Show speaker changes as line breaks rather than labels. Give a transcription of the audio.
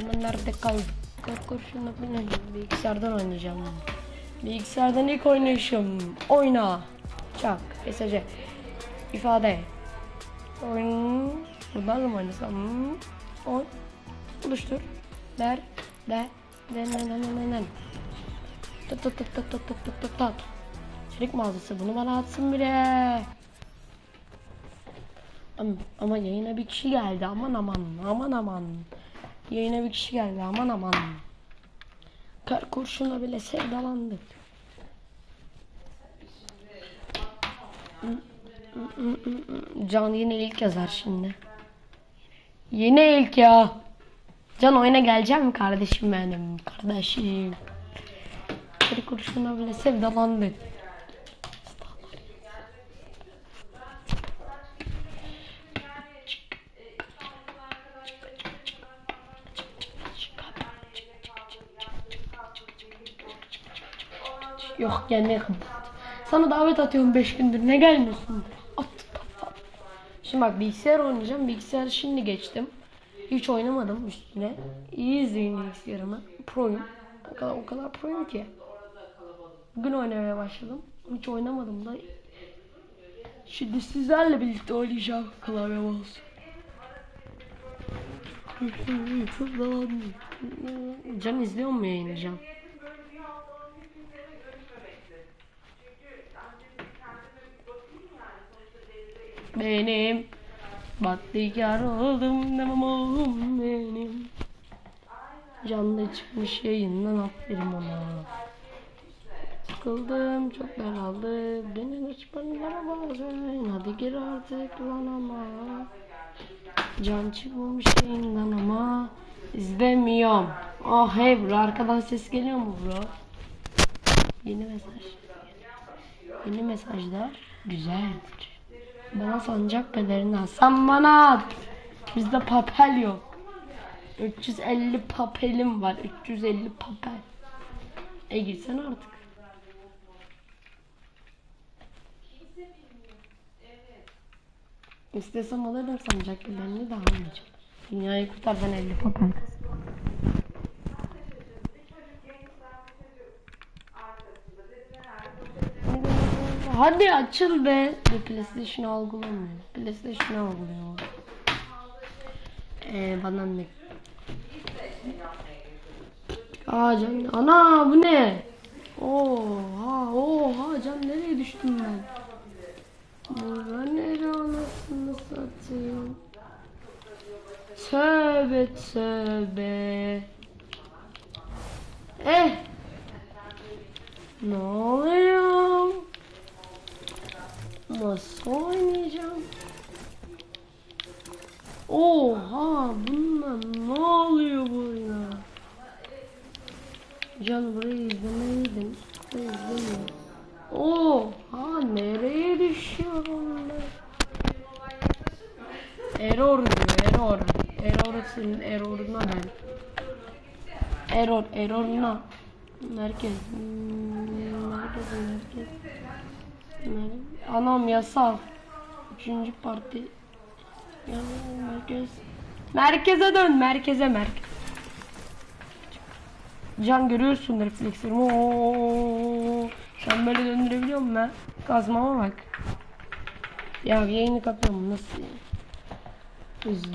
Ama nerede kaldı? Kalkor şunu oynayayım. Bilgisayardan oynayacağım. Bilgisayardan ilk oynayışım. Oyna. Çak. Mesajı. İfade. Oyun. Bunlarla mı oynasam? Oy. Oluştur. Der. De. De. Ne. Ne. Ne. Ne. Tat tat tat tat tat tat tat tat. Çelik mağazası bunu bana atsın bile. Ama, ama yayına bir kişi geldi. Aman aman aman aman. Yayına bir kişi geldi aman aman. Kar kurşuna bile sevdalandık. Can yine ilk yazar şimdi. Yine ilk ya. Can oyuna geleceğim mi kardeşim benim? Kardeşim. Kar kurşuna bile sevdalandık. Yok gelmeye kapat. Sana davet atıyorum 5 gündür. Ne gelmiyorsun? At, at. Şimdi bak bilgisayar oynayacağım. Bilgisayarı şimdi geçtim. Hiç oynamadım üstüne. İyi izleyin bilgisayarımı. Pro'yum. O kadar, o kadar pro'yum ki. Bugün oynamaya başladım. Hiç oynamadım da. Şimdi sizlerle birlikte oynayacağım klavye mouse. Can izliyor mu yayını Can? Benim Bahtiyar oldum demem oğlum benim. Canlı çıkmış yayından aferin ona. Sıkıldım çok daraldı Beni açmanlara bazen. Hadi gir artık lan ama Can çıkmamış yayından ama izlemiyorum. Oh hey bro arkadan ses geliyor mu bro? Yeni mesaj. Yeni mesajlar. Güzeldir bana sancak pelerini al. Sen bana at. Bizde papel yok. 350 papelim var. 350 papel. E girsene artık. İstesem alırım sancak pelerini de almayacağım. Dünyayı kurtar ben 50 papel Hadi açıl be. Bu PlayStation algılamıyor. PlayStation algılıyor. Ee, bana ne? Aa can. Ana bu ne? Oha oha can nereye düştüm ben? Burada nere anasını satayım? Tövbe tövbe. Eh. Ne oluyor? Nasıl oynayacağım? Oha bundan ne oluyor burada? Can burayı. Burayı izlemiyorum. Oha nereye düşüyorum ben? Error diyor error. Error senin erroruna ben. Error erroruna. Merkez. Hmm, Merkez merkez. Anam yasal. Üçüncü parti. Merkez. Merkeze dön. Merkeze merkez. Can görüyorsun reflekslerimi. Oo. Sen böyle döndürebiliyor musun ben? Kazmama bak. Ya yayını kapıyorum nasıl? Üzüle.